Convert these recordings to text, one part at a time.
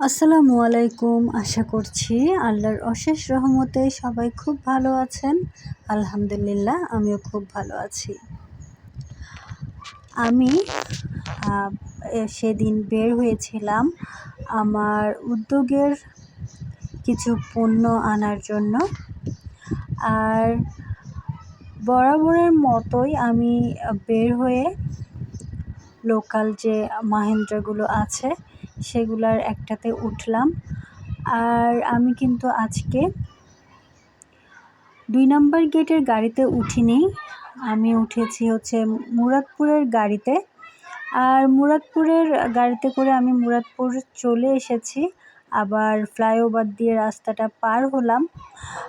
আসসালামু আলাইকুম। আশা করছি আল্লাহর অশেষ রহমতে সবাই খুব ভালো আছেন। আলহামদুলিল্লাহ, আমিও খুব ভালো আছি। আমি সেদিন বের হয়েছিলাম আমার উদ্যোগের কিছু পণ্য আনার জন্য। আর বরাবরের মতোই আমি বের হয়ে লোকাল যে মাহেন্দ্রাগুলো আছে সেগুলার একটাতে উঠলাম। আর আমি কিন্তু আজকে দুই নম্বর গেটের গাড়িতে উঠিনি। আমি উঠেছি হচ্ছে মুরাদপুরের গাড়িতে। আর মুরাদপুরের গাড়িতে করে আমি মুরাদপুর চলে এসেছি। আবার ফ্লাইওভার দিয়ে রাস্তাটা পার হলাম।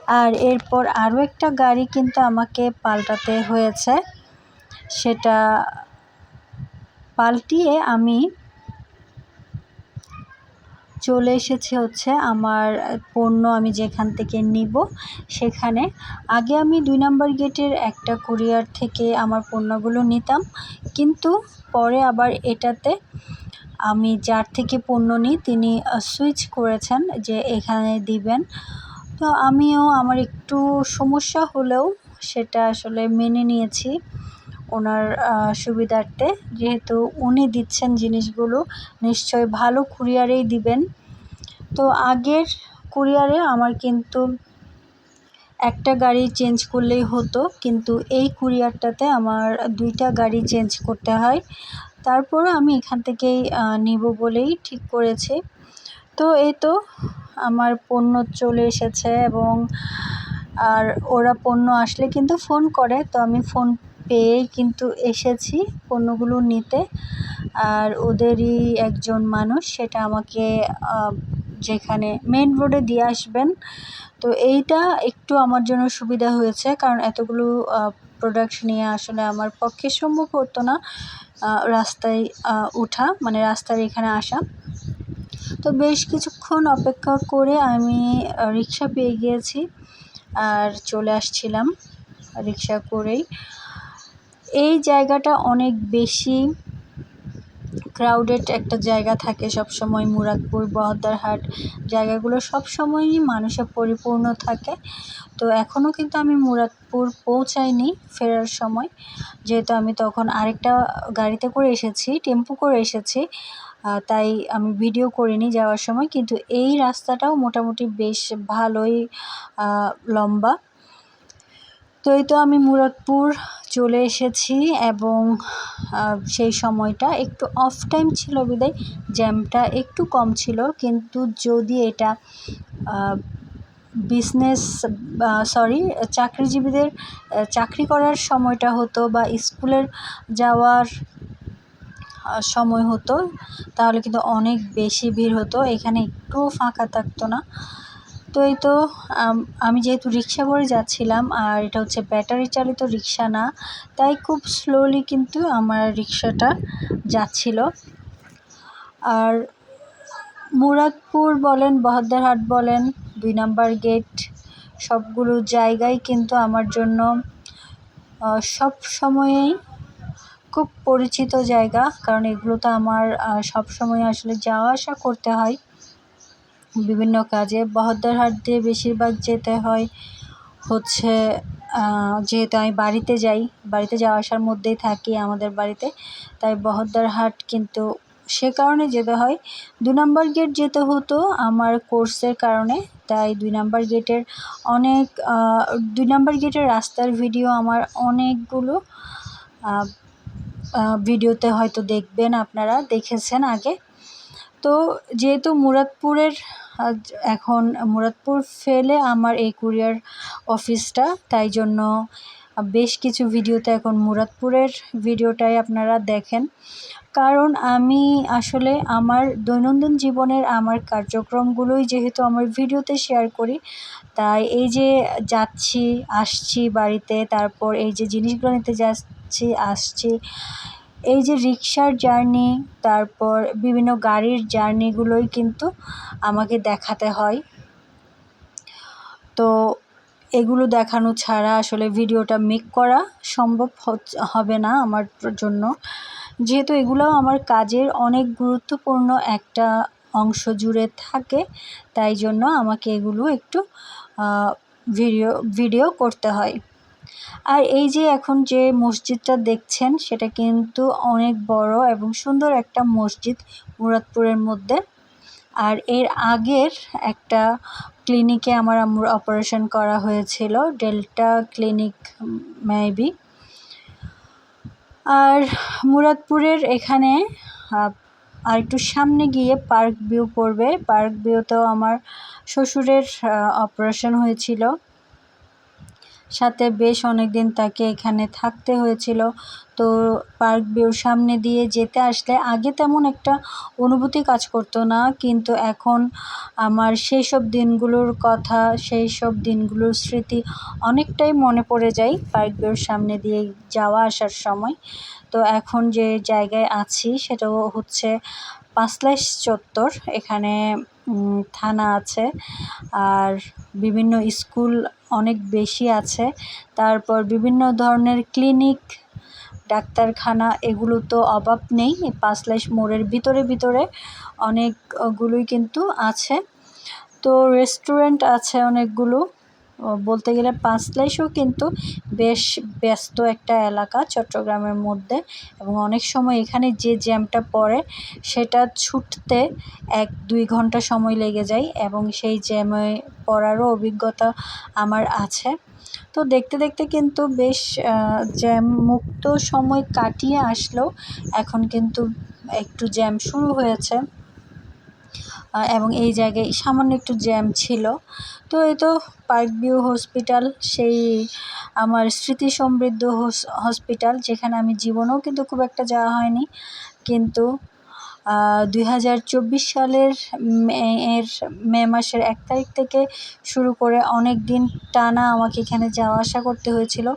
আর এরপর আরও একটা গাড়ি কিন্তু আমাকে পাল্টাতে হয়েছে। সেটা পাল্টিয়ে আমি চলে এসেছে হচ্ছে আমার পণ্য আমি যেখান থেকে নিব সেখানে। আগে আমি দুই নম্বর গেটের একটা কুরিয়ার থেকে আমার পণ্যগুলো নিতাম, কিন্তু পরে আবার এটাতে আমি যার থেকে পণ্য নিই তিনি সুইচ করেছেন যে এখানে দিবেন। তো আমিও আমার একটু সমস্যা হলেও সেটা আসলে মেনে নিয়েছি ওনার সুবিধার্থে। যেহেতু উনি দিচ্ছেন জিনিসগুলো, নিশ্চয় ভালো কুরিয়ারেই দিবেন। তো আগের কুরিয়ারে আমার কিন্তু একটা গাড়ি চেঞ্জ করলেই হতো। কিন্তু এই কুরিয়ারটাতে আমার দুইটা গাড়ি চেঞ্জ করতে হয়। তারপরও আমি এখান থেকেই নিব বলেই ঠিক করেছি। তো এই তো আমার পণ্য চলে এসেছে এবং আর ওরা পণ্য আসলে কিন্তু ফোন করে। তো আমি ফোন পেয়েই কিন্তু এসেছি পণ্যগুলো নিতে। আর ওদেরই একজন মানুষ, সেটা আমাকে যেখানে মেন রোডে দিয়ে আসবেন। তো এইটা একটু আমার জন্য সুবিধা হয়েছে, কারণ এতগুলো প্রোডাক্ট নিয়ে আসলে আমার পক্ষে সম্ভব হতো না রাস্তায় ওঠা মানে রাস্তার এখানে আসা। তো বেশ কিছুক্ষণ অপেক্ষা করে আমি রিক্সা পেয়ে গিয়েছি আর চলে আসছিলাম রিক্সা করেই। এই জায়গাটা অনেক বেশি ক্রাউডেড একটা জায়গা থাকে সব সময় মুরাদপুর, বহদ্দারহাট, জায়গাগুলো সব সময়ই মানুষে পরিপূর্ণ থাকে। তো এখনও কিন্তু আমি মুরাদপুর পৌঁছাইনি ফেরার সময়। যেহেতু আমি তখন আরেকটা গাড়িতে করে এসেছি, টেম্পু করে এসেছি তাই আমি ভিডিও করিনি যাওয়ার সময়। কিন্তু এই রাস্তাটাও মোটামুটি বেশ ভালোই লম্বা। তো এই তো আমি মুরাদপুর চলে এসেছি এবং সেই সময়টা একটু অফ টাইম ছিল বিদায় জ্যামটা একটু কম ছিল। কিন্তু যদি এটা বিজনেস সরি চাকরিজীবীদের চাকরি করার সময়টা হতো বা স্কুলের যাওয়ার সময় হতো, তাহলে কিন্তু অনেক বেশি ভিড় হতো। এখানে একটুও ফাঁকা থাকতো না। তো এই তো, আমি যেহেতু রিক্সা করে যাচ্ছিলাম, আর এটা হচ্ছে ব্যাটারি চালিত রিক্সা না, তাই খুব স্লোলি কিন্তু আমার রিক্সাটা যাচ্ছিল। আর মুরাদপুর বলেন, বহদ্দারহাট বলেন, দুই নাম্বার গেট সবগুলো জায়গায় কিন্তু আমার জন্য সব সময়েই খুব পরিচিত জায়গা, কারণ এগুলো তো আমার সব সময় আসলে যাওয়া আসা করতে হয়। বিভিন্ন কাজে। বহদ্দারহাট দিয়ে বেশিরভাগ যেতে হয় হচ্ছে যেহেতু আমি বাড়িতে যাই, বাড়িতে যাওয়া আসার মধ্যেই থাকি আমাদের বাড়িতে, তাই বহদ্দারহাট কিন্তু সে কারণে যেতে হয়। দু নম্বর গেট যেতে হতো আমার কোর্সের কারণে, তাই দুই নম্বর গেটের অনেক দুই নম্বর গেটের রাস্তার ভিডিও আমার অনেকগুলো ভিডিওতে হয়তো দেখবেন আপনারা, দেখেছেন আগে। তো যেহেতু মুরাদপুরের এখন মুরাদপুর ফেলে আমার এই কুরিয়ার অফিসটা, তাই জন্য বেশ কিছু ভিডিওতে এখন মুরাদপুরের ভিডিওটাই আপনারা দেখেন। কারণ আমি আসলে আমার দৈনন্দিন জীবনের আমার কার্যক্রমগুলোই যেহেতু আমার ভিডিওতে শেয়ার করি, তাই এই যে যাচ্ছি, আসছি বাড়িতে, তারপর এই যে জিনিসগুলো নিতে যাচ্ছি, আসছি এই যে রিক্সার জার্নি, তারপর বিভিন্ন গাড়ির জার্নিগুলোই কিন্তু আমাকে দেখাতে হয়। তো এগুলো দেখানো ছাড়া আসলে ভিডিওটা মেক করা সম্ভব হবে না আমার জন্য। যেহেতু এগুলোও আমার কাজের অনেক গুরুত্বপূর্ণ একটা অংশ জুড়ে থাকে, তাই জন্য আমাকে এগুলো একটু ভিডিও ভিডিও করতে হয়। আর এই যে এখন যে মসজিদটা দেখছেন, সেটা কিন্তু অনেক বড় এবং সুন্দর একটা মসজিদ মুরাদপুরের মধ্যে। আর এর আগের একটা ক্লিনিকে আমার আম্মুর অপারেশন করা হয়েছিল, ডেল্টা ক্লিনিক মেবি। আর মুরাদপুরের এখানে আর একটু সামনে গিয়ে পার্ক ভিউ পড়বে। পার্ক ভিউতেও আমার শ্বশুরের অপারেশন হয়েছিল। সাথে বেশ অনেক দিন তাকে এখানে থাকতে হয়েছিল। তো পার্ক ভিউর সামনে দিয়ে যেতে আসলে আগে তেমন একটা অনুভূতি কাজ করতো না। কিন্তু এখন আমার সেই সব দিনগুলোর কথা সেই সব দিনগুলোর স্মৃতি অনেকটাই মনে পড়ে যায় পার্ক ভিউর সামনে দিয়ে যাওয়া আসার সময়। তো এখন যে জায়গায় আছি সেটাও হচ্ছে পাঁচলাইশ চত্বর। এখানে থানা আছে। আর বিভিন্ন স্কুল অনেক বেশি আছে। তারপর বিভিন্ন ধরনের ক্লিনিক, ডাক্তারখানা, এগুলো তো অভাব নেই। পাঁচলাইশ মোড়ের ভিতরে ভিতরে অনেকগুলোই কিন্তু আছে। তো রেস্টুরেন্ট আছে অনেকগুলো। বলতে গেলে পাঁচলাইশও কিন্তু বেশ ব্যস্ত একটা এলাকা চট্টগ্রামের মধ্যে এবং অনেক সময় এখানে যে জ্যামটা পড়ে সেটা ছুটতে এক দুই ঘণ্টা সময় লেগে যায় এবং সেই জ্যামে পড়ারও অভিজ্ঞতা আমার আছে। তো দেখতে দেখতে কিন্তু বেশ জ্যাম মুক্ত সময় কাটিয়ে আসলেও এখন কিন্তু একটু জ্যাম শুরু হয়েছে। এবং এই জায়গায় সামান্য একটু জ্যাম ছিল। তো এই তো পার্ক ভিউ হসপিটাল, সেই আমার স্মৃতি সমৃদ্ধ হসপিটাল, যেখানে আমি জীবনেও কিন্তু খুব একটা যাওয়া হয়নি। কিন্তু দুই হাজার চব্বিশ সালের এর মে মাসের এক তারিখ থেকে শুরু করে অনেক দিন টানা আমাকে এখানে যাওয়া আসা করতে হয়েছিল।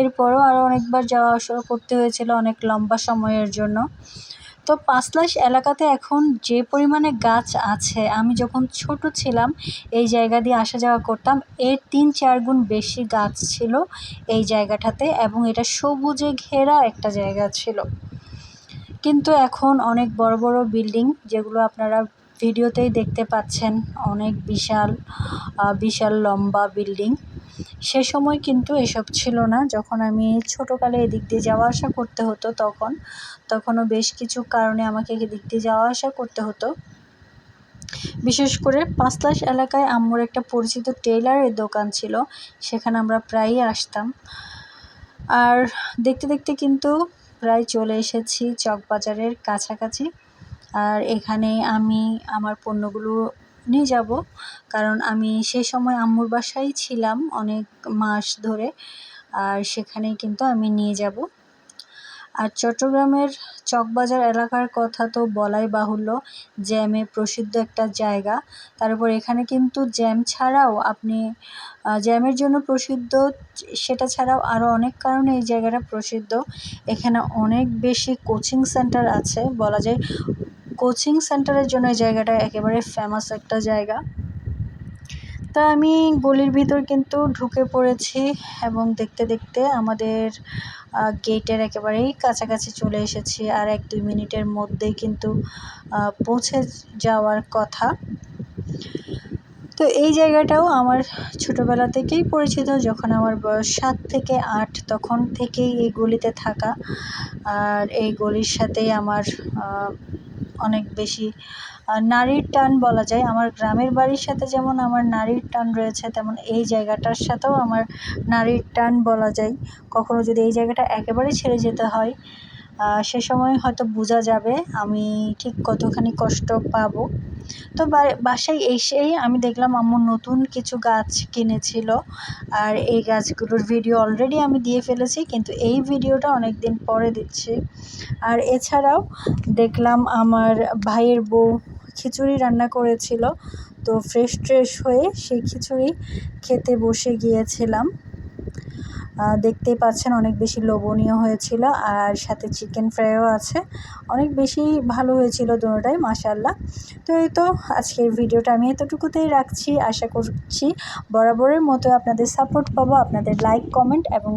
এরপরও আরও অনেকবার যাওয়া আসা করতে হয়েছিল অনেক লম্বা সময়ের জন্য। তো পাঁচলাশ এলাকাতে এখন যে পরিমাণে গাছ আছে, আমি যখন ছোট ছিলাম, এই জায়গা দিয়ে আসা যাওয়া করতাম। এর তিন চার গুণ বেশি গাছ ছিল এই জায়গাটাতে এবং এটা সবুজে ঘেরা একটা জায়গা ছিল। কিন্তু এখন অনেক বড় বড় বিল্ডিং যেগুলো আপনারা ভিডিওতেই দেখতে পাচ্ছেন অনেক বিশাল বিশাল লম্বা বিল্ডিং। সে সময় কিন্তু এসব ছিল না। যখন আমি ছোটোকালে এদিক দিয়ে যাওয়া আসা করতে হতো তখন, তখনও বেশ কিছু কারণে আমাকে এদিক দিয়ে যাওয়া আসা করতে হতো। বিশেষ করে পাঁচলাশ এলাকায় আম্মুর একটা পরিচিত টেইলারের দোকান ছিল, সেখানে আমরা প্রায়ই আসতাম। আর দেখতে দেখতে কিন্তু প্রায় চলে এসেছি চকবাজারের কাছাকাছি। আর এখানে আমি আমার পণ্যগুলো নিয়ে যাব। কারণ আমি সেই সময় আম্মুর বাসায় ছিলাম অনেক মাস ধরে। আর সেখানেই কিন্তু আমি নিয়ে যাব। আর চট্টগ্রামের চকবাজার এলাকার কথা তো বলাই বাহুল্য। জ্যামে প্রসিদ্ধ একটা জায়গা। তারপর এখানে কিন্তু জ্যাম ছাড়াও আপনি জ্যামের জন্য প্রসিদ্ধ, সেটা ছাড়াও আরও অনেক কারণে এই জায়গাটা প্রসিদ্ধ। এখানে অনেক বেশি কোচিং সেন্টার আছে। বলা যায় কোচিং সেন্টারের জন্য এই জায়গাটা একেবারে ফেমাস একটা জায়গা। তা আমি গলির ভিতর কিন্তু ঢুকে পড়েছি এবং দেখতে দেখতে আমাদের গেটের একেবারেই কাছাকাছি চলে এসেছি আর এক দুই মিনিটের মধ্যেই কিন্তু পৌঁছে যাওয়ার কথা। তো এই জায়গাটাও আমার ছোটোবেলা থেকেই পরিচিত, যখন আমার বয়স সাত থেকে আট তখন থেকেই এই গলিতে থাকা। আর এই গলির সাথেই আমার অনেক বেশি নারীর টান বলা যায়। আমার গ্রামের বাড়ির সাথে যেমন আমার নারীর টান রয়েছে, তেমন এই জায়গাটার সাথেও আমার নারীর টান বলা যায়। কখনও যদি এই জায়গাটা একেবারে ছেড়ে যেতে হয় সে সময় হয়তো বোঝা যাবে আমি ঠিক কতখানি কষ্ট পাবো। তো বাসায় এসেই আমি দেখলাম আম্মু নতুন কিছু গাছ কিনেছিল। আর এই গাছগুলোর ভিডিও অলরেডি আমি দিয়ে ফেলেছি, কিন্তু এই ভিডিওটা অনেক দিন পরে দিচ্ছি। আর এছাড়াও দেখলাম আমার ভাইয়ের বউ খিচুড়ি রান্না করেছিল, তো ফ্রেশ ট্রেশ হয়ে সেই খিচুড়ি খেতে বসে গিয়েছিলাম। দেখতেই পাচ্ছেন অনেক বেশি লোভনীয় হয়েছিল আর সাথে চিকেন ফ্রাইও আছে। অনেক বেশি ভালো হয়েছিল দুটোটাই মাসাল্লাহ তো এই তো আজকের ভিডিওটা আমি এতটুকুতেই রাখছি। আশা করছি বরাবরের মতো আপনাদের সাপোর্ট পাবো, আপনাদের লাইক কমেন্ট এবং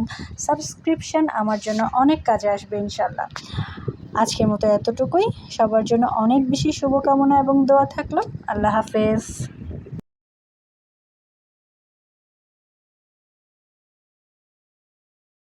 সাবস্ক্রিপশান আমার জন্য অনেক কাজে আসবে ইনশাল্লাহ আজকের মতো এতটুকুই। সবার জন্য অনেক বেশি শুভকামনা এবং দোয়া থাকল। আল্লাহ হাফেজ।